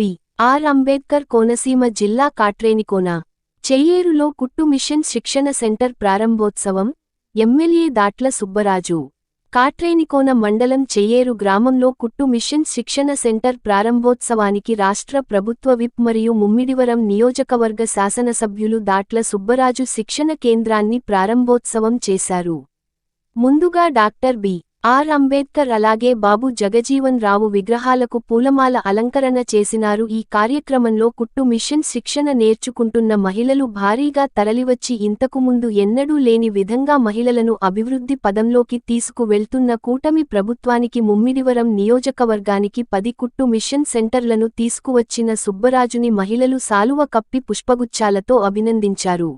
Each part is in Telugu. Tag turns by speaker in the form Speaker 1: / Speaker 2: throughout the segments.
Speaker 1: బి. ఆర్. అంబేద్కర్ కోనసీమ జిల్లా కాట్రేనికోన. చెయ్యేరులో కుట్టు మిషన్ శిక్షణ సెంటర్ ప్రారంభోత్సవం. ఎమ్మెల్యే దాట్ల సుబ్బరాజు. కాట్రేనికోన మండలం చెయ్యేరు గ్రామంలో కుట్టు మిషన్ శిక్షణ సెంటర్ ప్రారంభోత్సవానికి రాష్ట్ర ప్రభుత్వ విప్ మరియు ముమ్మిడివరం నియోజకవర్గ శాసనసభ్యులు దాట్ల సుబ్బరాజు శిక్షణ కేంద్రాన్ని ప్రారంభోత్సవం చేశారు. ముందుగా డాక్టర్ బి. ఆర్. అంబేద్కర్ అలాగే బాబు జగజీవన్ రావు విగ్రహాలకు పూలమాల అలంకరణ చేసినారు. ఈ కార్యక్రమంలో కుట్టు మిషన్ శిక్షణ నేర్చుకుంటున్న మహిళలు భారీగా తరలివచ్చి ఇంతకుముందు ఎన్నడూ లేని విధంగా మహిళలను అభివృద్ధి పదంలోకి తీసుకువెళ్తున్న కూటమి ప్రభుత్వానికి ముమ్మిడివరం నియోజకవర్గానికి పది కుట్టు మిషన్ సెంటర్లను తీసుకువచ్చిన సుబ్బరాజుని మహిళలు సాలువ కప్పి పుష్పగుచ్చాలతో అభినందించారు.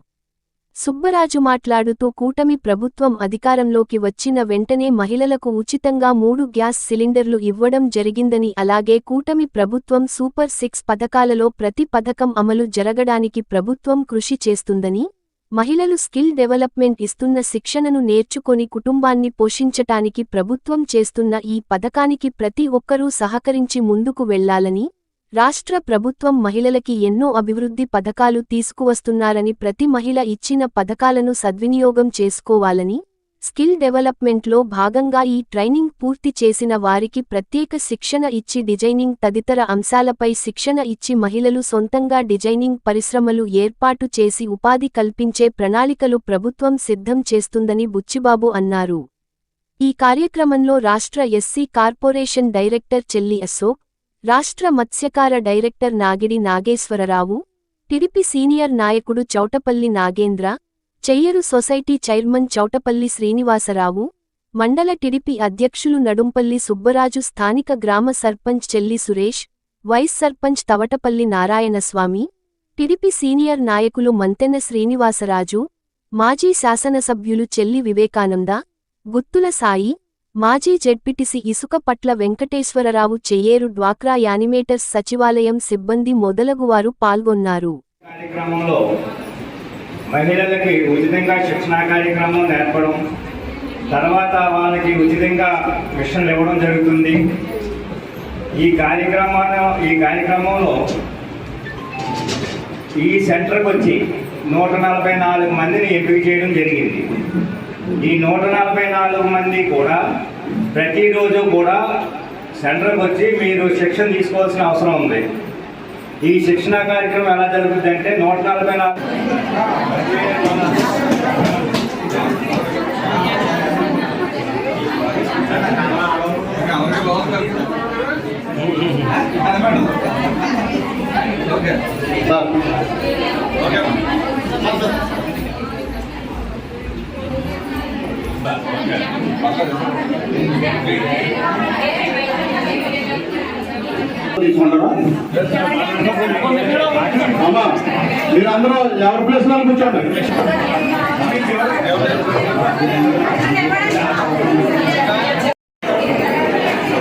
Speaker 1: సుబ్బరాజు మాట్లాడుతూ కూటమి ప్రభుత్వం అధికారంలోకి వచ్చిన వెంటనే మహిళలకు ఉచితంగా మూడు గ్యాస్ సిలిండర్లు ఇవ్వడం జరిగిందని అలాగే కూటమి ప్రభుత్వం సూపర్ సిక్స్ పథకాలలో ప్రతి పథకం అమలు జరగడానికి ప్రభుత్వం కృషి చేస్తుందని మహిళలు స్కిల్ డెవలప్మెంట్ ఇస్తున్న శిక్షణను నేర్చుకొని కుటుంబాన్ని పోషించటానికి ప్రభుత్వం చేస్తున్న ఈ పథకానికి ప్రతి ఒక్కరూ సహకరించి ముందుకు వెళ్ళాలని రాష్ట్ర ప్రభుత్వం మహిళలకి ఎన్నో అభివృద్ధి పథకాలు తీసుకువస్తున్నారని ప్రతి మహిళ ఇచ్చిన పథకాలను సద్వినియోగం చేసుకోవాలని స్కిల్ డెవలప్మెంట్లో భాగంగా ఈ ట్రైనింగ్ పూర్తి చేసిన వారికి ప్రత్యేక శిక్షణ ఇచ్చి డిజైనింగ్ తదితర అంశాలపై శిక్షణ ఇచ్చి మహిళలు సొంతంగా డిజైనింగ్ పరిశ్రమలు ఏర్పాటు చేసి ఉపాధి కల్పించే ప్రణాళికలు ప్రభుత్వం సిద్ధం చేస్తుందని బుచ్చిబాబు అన్నారు. ఈ కార్యక్రమంలో రాష్ట్ర ఎస్సీ కార్పొరేషన్ డైరెక్టర్ చెల్లి అశోక్ రాష్ట్ర మత్స్యకార director Nagidi Nageswararao TDP senior నాయకుడు చౌటపల్లి నాగేంద్ర చెయ్యరు సొసైటీ చైర్మన్ చౌటపల్లి శ్రీనివాసరావు మండల టిడిపి అధ్యక్షులు నడుంపల్లి సుబ్బరాజు స్థానిక గ్రామ sarpanch Chelli Suresh vice sarpanch Tavatapalli Narayanaswamy TDP senior నాయకులు మంతెన శ్రీనివాసరాజు మాజీ శాసనసభ్యులు చెల్లి వివేకానంద గుత్తుల సాయి మాజీ జెడ్పీటీసీ ఇసుక పట్ల వెంకటేశ్వరరావు చెయ్యేరు డ్వాక్రా యానిమేటర్స్ సచివాలయం సిబ్బంది మొదలగువారు పాల్గొన్నారు.
Speaker 2: కార్యక్రమంలో మహిళలకి ఉచితంగా శిక్షణ కార్యక్రమం నేర్పడం తర్వాత వాళ్ళకి ఉచితంగా మిషన్లు ఇవ్వడం జరుగుతుంది. ఈ కార్యక్రమాన్ని ఈ కార్యక్రమంలో ఈ సెంటర్కి వచ్చి నూట నలభై నాలుగు మందిని ఎంపిక చేయడం జరిగింది. ఈ నూట నలభై నాలుగు మంది కూడా ప్రతిరోజు కూడా సెంటర్కి వచ్చి మీరు శిక్షణ తీసుకోవాల్సిన అవసరం ఉంది. ఈ శిక్షణ కార్యక్రమం ఎలా జరుగుతుంది అంటే నూట నలభై నాలుగు
Speaker 3: తీసుకుంటారా? అమ్మా మీరందరూ ఎవరి ప్లేస్లో కూర్చోండి.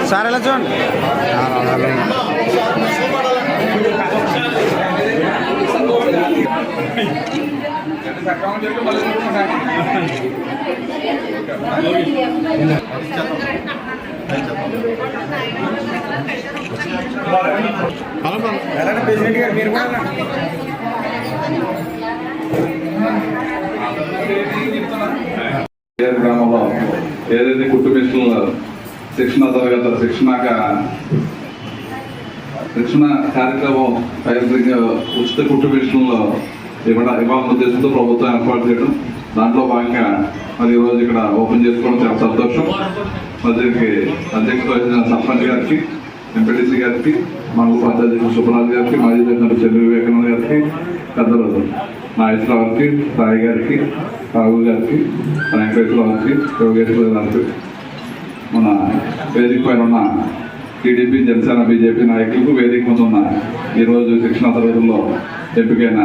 Speaker 4: సార్ ఎలా చూడండి? ప్రెసిడెంట్ గారు మీరు కూడా
Speaker 5: గ్రామంలో ఏదైతే కుట్టు శిక్షణ తరగత శిక్షణక శిక్షణ కార్యక్రమం ఉచిత కుట్టు ఇవ్వాలన్న ఉద్దేశంతో ప్రభుత్వం ఏర్పాటు చేయడం. దాంట్లో భాగంగా మరి ఈరోజు ఇక్కడ ఓపెన్ చేసుకోవడం చాలా సంతోషం. మరి దీనికి అధ్యక్షత వహించిన సర్పంచ్ గారికి ఎంపీటీసీ గారికి మండల పంచాయతీ సుబ్బరాజు గారికి మాజీ అధ్యక్షుడు చెల్లి వివేకానంద గారికి పెద్దలు నాగేశ్వరరావు గారికి సాయి గారికి రాహుల్ గారికి వెంకటేశ్వరరావు గారికి యోగేశ్వర గారికి మన వేదిక పైన ఉన్న టీడీపీ జనసేన బీజేపీ నాయకులకు వేదిక ముందు ఉన్న ఈరోజు శిక్షణ తరగతుల్లో ఎంపికైన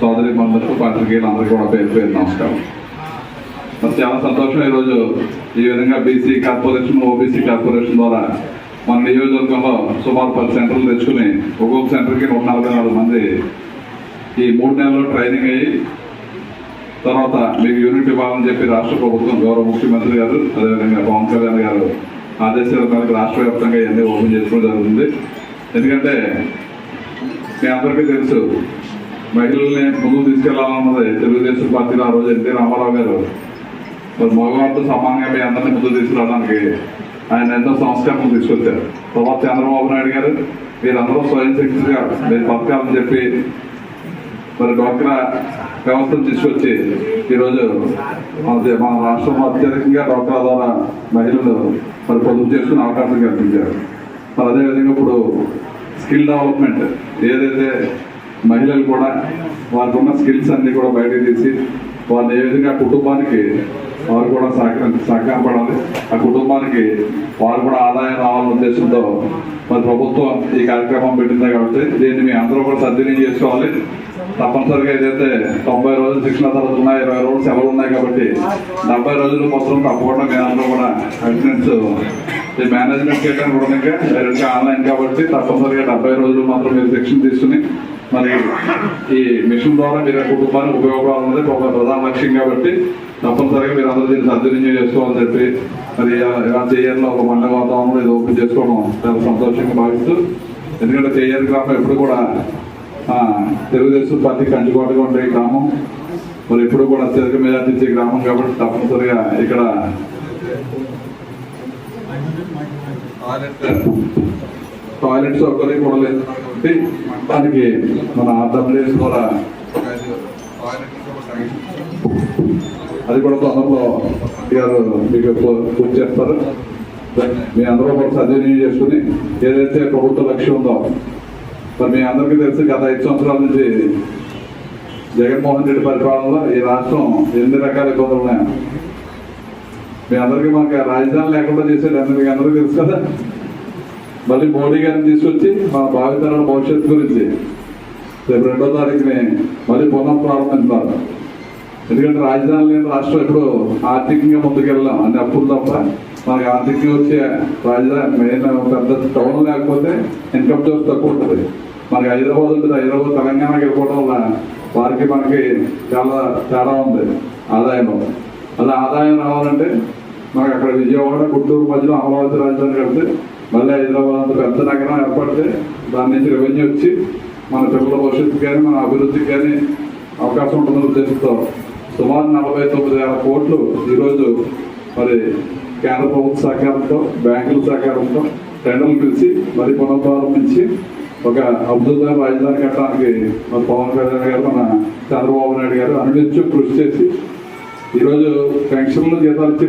Speaker 5: సోదరి మందరికి పాత్రికేయులు అందరికీ కూడా పేరు పేరు నమస్కారం. మరి చాలా సంతోషం ఈరోజు ఈ విధంగా బీసీ కార్పొరేషన్ ఓబీసీ కార్పొరేషన్ ద్వారా మన నియోజకవర్గంలో సుమారు పది సెంటర్లు తెచ్చుకుని ఒక్కొక్క సెంటర్కి నూట నలభై నాలుగు మంది ఈ మూడు నెలలు ట్రైనింగ్ అయ్యి తర్వాత మీకు యూనిట్ ఇవ్వాలని చెప్పి రాష్ట్ర ప్రభుత్వం గౌరవ ముఖ్యమంత్రి గారు అదేవిధంగా పవన్ కళ్యాణ్ గారు ఆదేశాల మేరకు రాష్ట్ర వ్యాప్తంగా ఇవన్నీ ఓపెన్ చేసుకోవడం జరుగుతుంది. ఎందుకంటే మీ అందరికీ తెలుసు మహిళల్ని ముందుకు తీసుకెళ్ళాలన్నది తెలుగుదేశం పార్టీలో ఆ రోజు ఎన్టీ రామారావు గారు. మరి మగవారితో సమానంగా మీ అందరినీ ముందుకు తీసుకురావడానికి ఆయన ఎన్నో సంస్కరణలు తీసుకొచ్చారు. తర్వాత చంద్రబాబు నాయుడు గారు మీరందరూ స్వయం శక్తిగా మీరు బతకాలని చెప్పి మరి డ్వాక్రా వ్యవస్థను తీసుకొచ్చి ఈరోజు మన మన రాష్ట్రంలో అత్యధికంగా డ్వాక్రా ద్వారా మహిళలు మరి పొదుపు చేసుకునే అవకాశం కల్పించారు. మరి అదేవిధంగా ఇప్పుడు స్కిల్ డెవలప్మెంట్ ఏదైతే మహిళలు కూడా వారికి ఉన్న స్కిల్స్ అన్ని కూడా బయటకు తీసి వాళ్ళని ఏ విధంగా కుటుంబానికి వారు కూడా సహకరి సహకారపడాలి ఆ కుటుంబానికి వారు కూడా ఆదాయం రావాలనే ఉద్దేశంతో మరి ప్రభుత్వం ఈ కార్యక్రమం పెట్టింది కాబట్టి దీన్ని మీ అందరూ కూడా సద్వినియోగం చేసుకోవాలి. తప్పనిసరిగా ఏదైతే తొంభై రోజులు శిక్షణ తరగతి ఉన్నాయి ఇరవై రోజులు సెలవులు ఉన్నాయి కాబట్టి డెబ్బై రోజులు మొత్తం తప్పకుండా మీ అందరూ కూడా అటెండెన్స్ ఈ మేనేజ్మెంట్ చేయడానికి కూడా డైరెక్ట్గా ఆన్లైన్ కాబట్టి తప్పనిసరిగా డెబ్బై రోజులు మాత్రం మీరు శిక్షణ తీసుకుని మరి ఈ మిషన్ ద్వారా మీరు కుటుంబానికి ఉపయోగపడాలన్నది ఒక ప్రధాన లక్ష్యం కాబట్టి తప్పనిసరిగా మీరు అందరూ దీన్ని సద్వినియోగం చేసుకోవాలని చెప్పి మరి ఇలా- ఇలా చేయాలని ఒక మండల వాతావరణంలో ఇది ఓపెన్ చేసుకోవడం చాలా సంతోషంగా భావిస్తూ ఎందుకంటే చేయాలి గ్రామం ఎప్పుడు కూడా తెలుగుదేశం పార్టీ కంచుకోటగా ఉండే గ్రామం. మరి ఎప్పుడు కూడా అత్యధిక మీద అందించే గ్రామం కాబట్టి తప్పనిసరిగా ఇక్కడ టాయిలెట్ సౌకర్యం కూడా లేదు కాబట్టి దానికి మన ఆర్డబ్ల్యూఎస్ కూడా. అది కూడా తొందరలో గారు మీకు పూర్తి చేస్తారు. మీ అందరూ కూడా సద్వినియోగం చేసుకుని ఏదైతే ప్రభుత్వ లక్ష్యం ఉందో మరి మీ అందరికీ తెలుసు గత ఐదు సంవత్సరాల నుంచి జగన్మోహన్ రెడ్డి పరిపాలనలో ఈ రాష్ట్రం ఎన్ని రకాల ఇబ్బందులు ఉన్నాయో. మీ అందరికీ మనకి రాజధాని లేకుండా చేసేది మీకు అందరికీ తెలుసు కదా. మళ్ళీ మోడీ గారిని తీసుకొచ్చి మా భావితరాల భవిష్యత్తు గురించి రేపు రెండో తారీఖుని మళ్ళీ పునః ప్రారంభించాలి. ఎందుకంటే రాజధాని లేని రాష్ట్రం ఇప్పుడు ఆర్థికంగా ముందుకెళ్ళాం. అన్ని అప్పులు తప్ప మనకి ఆర్థికంగా వచ్చే రాజధాని మెయిన్ పెద్ద టౌన్ లేకపోతే ఇన్కమ్ సోర్స్ తక్కువ ఉంటుంది. మనకి హైదరాబాద్ ఉంటుంది. హైదరాబాద్ తెలంగాణకి వెళ్ళిపోవడం వల్ల వారికి మనకి చాలా తేడా ఉంది ఆదాయంలో అలా ఆదాయం రావాలంటే మనకు అక్కడ విజయవాడ గుంటూరు మధ్యలో అమరావతి రాజధాని కడితే మళ్ళీ హైదరాబాద్ అంత పెద్ద నగరం ఏర్పడితే దాని నుంచి రెవెన్యూ వచ్చి మన పిల్లల భవిష్యత్తుకి కానీ మన అభివృద్ధికి కానీ అవకాశం ఉంటుందని ఉద్దేశంతో సుమారు నలభై తొమ్మిది వేల కోట్లు ఈరోజు మరి కేంద్ర ప్రభుత్వ సహకారంతో బ్యాంకుల సహకారంతో టెండర్లు పిలిచి మరి పునఃప్రారంభించి ఒక అద్భుతమైన రాజధాని కట్టడానికి మన పవన్ కళ్యాణ్ గారు మన చంద్రబాబు నాయుడు గారు అన్నించు కృషి చేసి ఈరోజు పెన్షన్లు జీతాలు ఇచ్చి